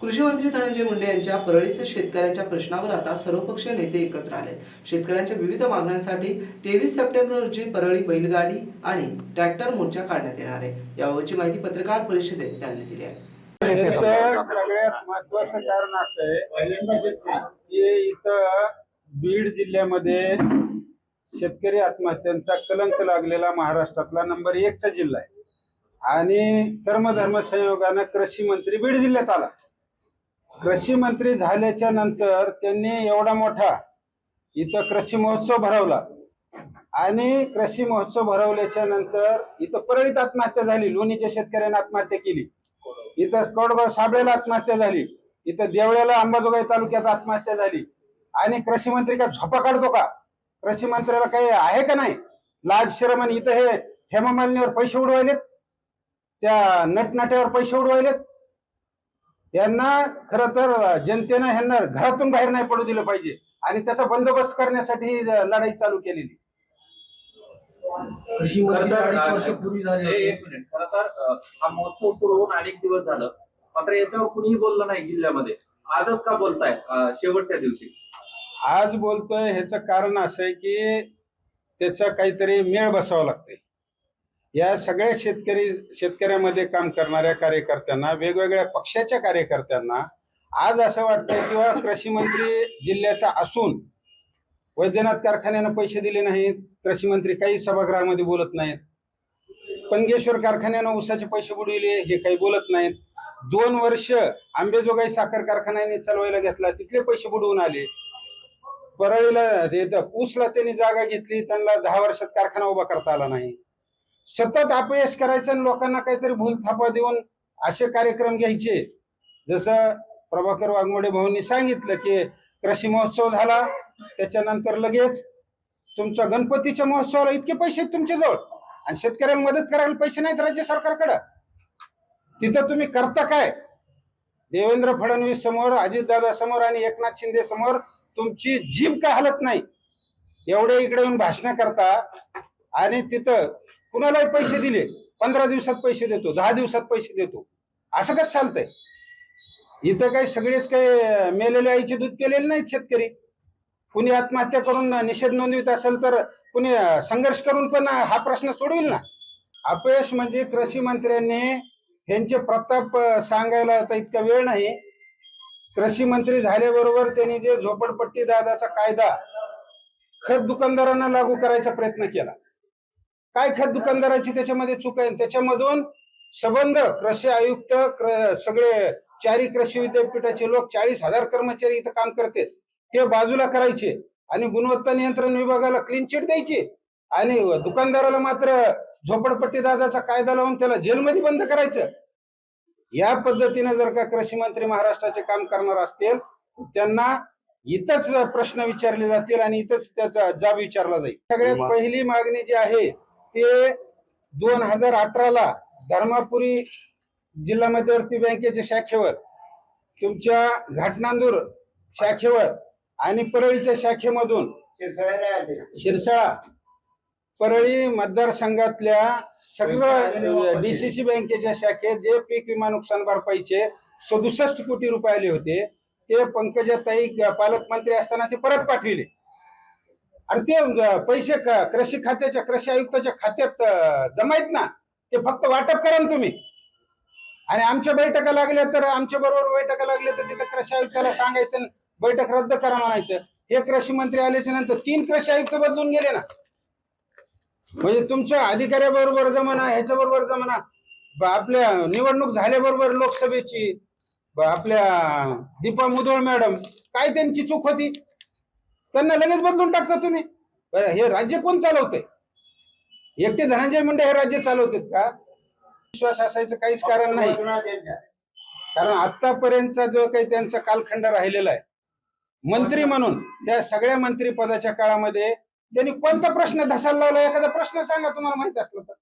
कृषी मंत्री धनंजय मुंडे यांच्या परळीत शेतकऱ्यांच्या प्रश्नावर आता सर्वपक्षीय नेते एकत्र आले. शेतकऱ्यांच्या विविध मागण्यांसाठी तेवीस सप्टेंबर रोजी परळी बैलगाडी आणि ट्रॅक्टर मोर्चा काढण्यात येणार आहे. याबाबतची माहिती पत्रकार परिषदेत त्यांनी दिली आहे. सगळ्यात महत्वाचं कारण असं आहे की इथं बीड जिल्ह्यामध्ये शेतकरी आत्महत्यांचा कलंक लागलेला महाराष्ट्रातला नंबर एकचा जिल्हा आहे. आणि कर्मधर्म संयोगानं कृषी मंत्री बीड जिल्ह्यात आला. कृषी मंत्री झाल्याच्यानंतर त्यांनी एवढा मोठा इथं कृषी महोत्सव भरवला. आणि कृषी महोत्सव भरवल्याच्या नंतर इथं परळीत आत्महत्या झाली लोणीच्या शेतकऱ्यांनी आत्महत्या केली. इथं कोडगाव साबळेला आत्महत्या झाली. इथं देवळ्याला अंबाजोगाई तालुक्यात आत्महत्या झाली. आणि कृषी मंत्री काय झोपा काढतो का? कृषी मंत्र्याला काही आहे का नाही? लाज शरम इथं हे हेमामालिनीवर पैसे उडवायलेत? त्या नटनाट्यावर पैसे उडवायलेत? यांना खर तर जनतेनं ह्यांना घरातून बाहेर नाही पडू दिलं पाहिजे. आणि त्याचा बंदोबस्त करण्यासाठी लढाई चालू केलेली. हे होते. एक मिनिट खरं तर अ, हा महोत्सव सुरू होऊन अनेक दिवस झालं. मात्र याच्यावर कुणीही बोललं नाही जिल्ह्यामध्ये. आजच का बोलताय शेवटच्या दिवशी? आज बोलतोय ह्याचं कारण असं आहे की त्याचा काहीतरी मेळ बसावा लागतंय. या सगळ्या शेतकरी शेतकऱ्यामध्ये काम करणाऱ्या कार्यकर्त्यांना वेगवेगळ्या पक्षाच्या कार्यकर्त्यांना आज असं वाटतंय किंवा कृषी मंत्री जिल्ह्याचा असून वैद्यनाथ कारखान्यानं पैसे दिले नाहीत कृषी मंत्री काही सभागृहामध्ये बोलत नाहीत पंगेश्वर कारखान्यानं ऊसाचे पैसे बुडविले हे काही बोलत नाहीत. दोन वर्ष आंबेजोगाई साखर कारखान्याने चालवायला घेतला तिथले पैसे बुडवून आले. परळीला ऊसला त्यांनी जागा घेतली त्यांना दहा वर्षात कारखाना उभा करता आला नाही. सतत अपयश करायचं आणि लोकांना काहीतरी भूल थापा देऊन असे कार्यक्रम घ्यायचे. जसं प्रभाकर वाघमोडे भाऊंनी सांगितलं की कृषी महोत्सव झाला त्याच्यानंतर लगेच तुमच्या गणपतीच्या महोत्सवाला इतके पैसे आहेत तुमच्याजवळ आणि शेतकऱ्यांना मदत करायला पैसे नाहीत राज्य सरकारकडं. तिथं तुम्ही करता काय? देवेंद्र फडणवीस समोर अजितदादा समोर आणि एकनाथ शिंदे समोर तुमची जीभ का हलत नाही? एवढे इकडे येऊन भाषण करता आणि तिथं कुणालाही पैसे दिले पंधरा दिवसात पैसे देतो दहा दिवसात पैसे देतो. असं कसं चालतंय? इथं काही सगळेच काही मेलेल्या आईचे दूध केलेले नाहीत शेतकरी. कुणी आत्महत्या करून निषेध नोंदवित असेल तर कुणी संघर्ष करून पण हा प्रश्न सोडवेल ना? अपयश म्हणजे कृषी मंत्र्यांनी यांचे प्रताप सांगायला आता इतका वेळ नाही. कृषी मंत्री झाल्याबरोबर त्यांनी जे झोपडपट्टी दादाचा कायदा खत दुकानदारांना लागू करायचा प्रयत्न केला. काय खत दुकानदाराची त्याच्यामध्ये चूक आहे? त्याच्यामधून संबंध कृषी आयुक्त सगळे चारी कृषी विद्यापीठाचे लोक चाळीस हजार कर्मचारी इथं काम करतात ते बाजूला करायचे आणि गुणवत्ता नियंत्रण विभागाला क्लीन चिट द्यायची. आणि दुकानदाराला मात्र झोपडपट्टी दादाचा कायदा लावून त्याला जेलमध्ये बंद करायचं. या पद्धतीने जर का कृषी मंत्री महाराष्ट्राचे काम करणार असतील त्यांना इथंच प्रश्न विचारले जातील आणि इथंच त्याचा जाब विचारला जाईल. सगळ्यात पहिली मागणी जी आहे ते दोन हजार अठराला धर्मापुरी जिल्हा मध्यवर्ती बँकेच्या शाखेवर तुमच्या घाटनांदूर शाखेवर आणि परळीच्या शाखेमधून शिरसाळा परळी मतदारसंघातल्या सगळं डीसीसी बँकेच्या शाखेत जे पीक विमा नुकसान भरपाईचे सदुसष्ट कोटी रुपये आले होते ते पंकजाताई पालकमंत्री असताना ते परत पाठविले. आणि ते पैसे कृषी खात्याच्या कृषी आयुक्ताच्या खात्यात अं, जमायत ना ते फक्त वाटप करा ना तुम्ही. आणि आमच्या बैठका लागल्या तर आमच्या बरोबर बैठका लागल्या तर तिथं कृषी आयुक्ताला सांगायचं बैठक रद्द करा म्हणायचं. हे कृषी मंत्री आल्याच्यानंतर तीन कृषी आयुक्त बदलून गेले ना. म्हणजे तुमच्या अधिकाऱ्याबरोबर जमाना ह्याच्या बरोबर जमाना आपल्या निवडणूक झाल्याबरोबर लोकसभेची आपल्या दीपा मुधोळ मॅडम काय त्यांची चूक होती? त्यांना लगेच बदलून टाकता तुम्ही. बरं, हे राज्य कोण चालवते? एकटे धनंजय मुंडे हे राज्य चालवतेत का? विश्वास असायचं काहीच कारण नाही. कारण आतापर्यंतचा जो काही त्यांचा कालखंड राहिलेला आहे मंत्री म्हणून त्या सगळ्या मंत्री पदाच्या काळामध्ये त्यांनी कोणता प्रश्न धसायला लावला? एखादा प्रश्न सांगा तुम्हाला माहीत असलं तर.